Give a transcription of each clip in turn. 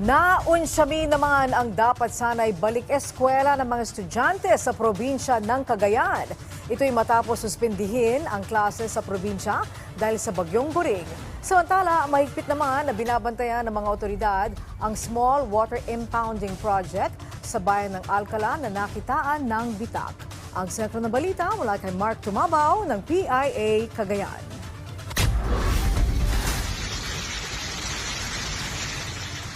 Naunsyami naman ang dapat sanay balik eskwela ng mga estudyante sa probinsya ng Cagayan. Ito'y matapos suspindihin ang klase sa probinsya dahil sa bagyong Boring. Samantala, mahigpit naman na binabantayan ng mga otoridad ang Small Water Impounding Project sa bayan ng Alcala na nakitaan ng bitak. Ang sentro ng balita mula kay Mark Tumabaw ng PIA Cagayan.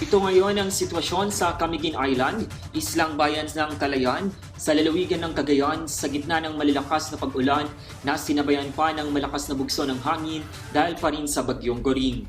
Ito ngayon ang sitwasyon sa Camiguin Island, islang bayan ng Kalayan, sa lalawigan ng Cagayan sa gitna ng malalakas na pag-ulan na sinabayan pa ng malakas na bugso ng hangin dahil pa rin sa bagyong Goring.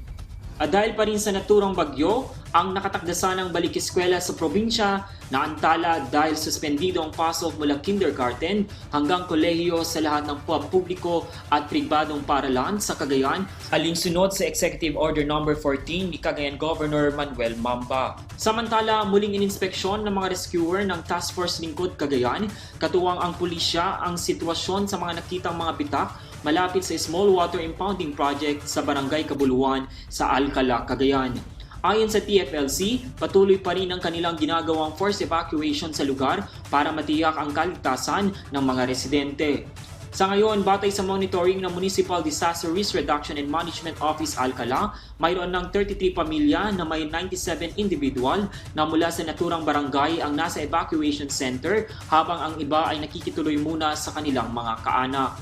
At dahil pa rin sa naturang bagyo, ang nakatakdasan ng balik eskwela sa probinsya na antala dahil suspendido ang pasok mula kindergarten hanggang kolehiyo sa lahat ng publiko at pribadong paralan sa Cagayan alinsunod sa Executive Order No. 14 ni Cagayan Governor Manuel Mamba. Samantala, muling ininspeksyon ng mga rescuer ng Task Force Lingkod Cagayan, katuwang ang pulisya ang sitwasyon sa mga nakitang mga bitak malapit sa Small Water Impounding Project sa Barangay Kabuluan sa Alcala, Cagayan. Ayon sa TFLC, patuloy pa rin ang kanilang ginagawang forced evacuation sa lugar para matiyak ang kaligtasan ng mga residente. Sa ngayon, batay sa monitoring ng Municipal Disaster Risk Reduction and Management Office Alcala, mayroon ng 33 pamilya na may 97 individual na mula sa naturang barangay ang nasa evacuation center habang ang iba ay nakikituloy muna sa kanilang mga kaanak.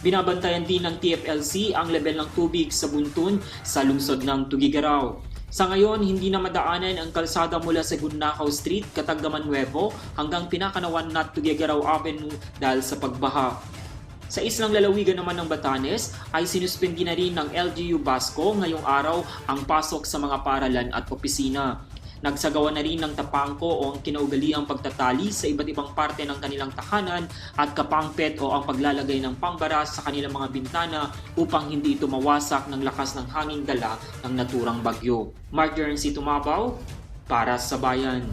Binabantayan din ng TFLC ang level ng tubig sa buntun sa lungsod ng Tugigaraw. Sa ngayon, hindi na madaanan ang kalsada mula sa Gunnacao Street, Katagdaman Nuevo hanggang Pinakanawan Nat Tugigaraw Avenue dahil sa pagbaha. Sa islang lalawigan naman ng Batanes ay sinuspindi na rin ng LGU Basco ngayong araw ang pasok sa mga paralan at opisina. Nagsagawa na rin ng tapangko o ang kinaugaliang pagtatali sa iba't ibang parte ng kanilang tahanan at kapangpet o ang paglalagay ng pambara sa kanilang mga bintana upang hindi ito mawasak ng lakas ng hanging dala ng naturang bagyo. Mark Guernsey Tumabaw, para sa bayan.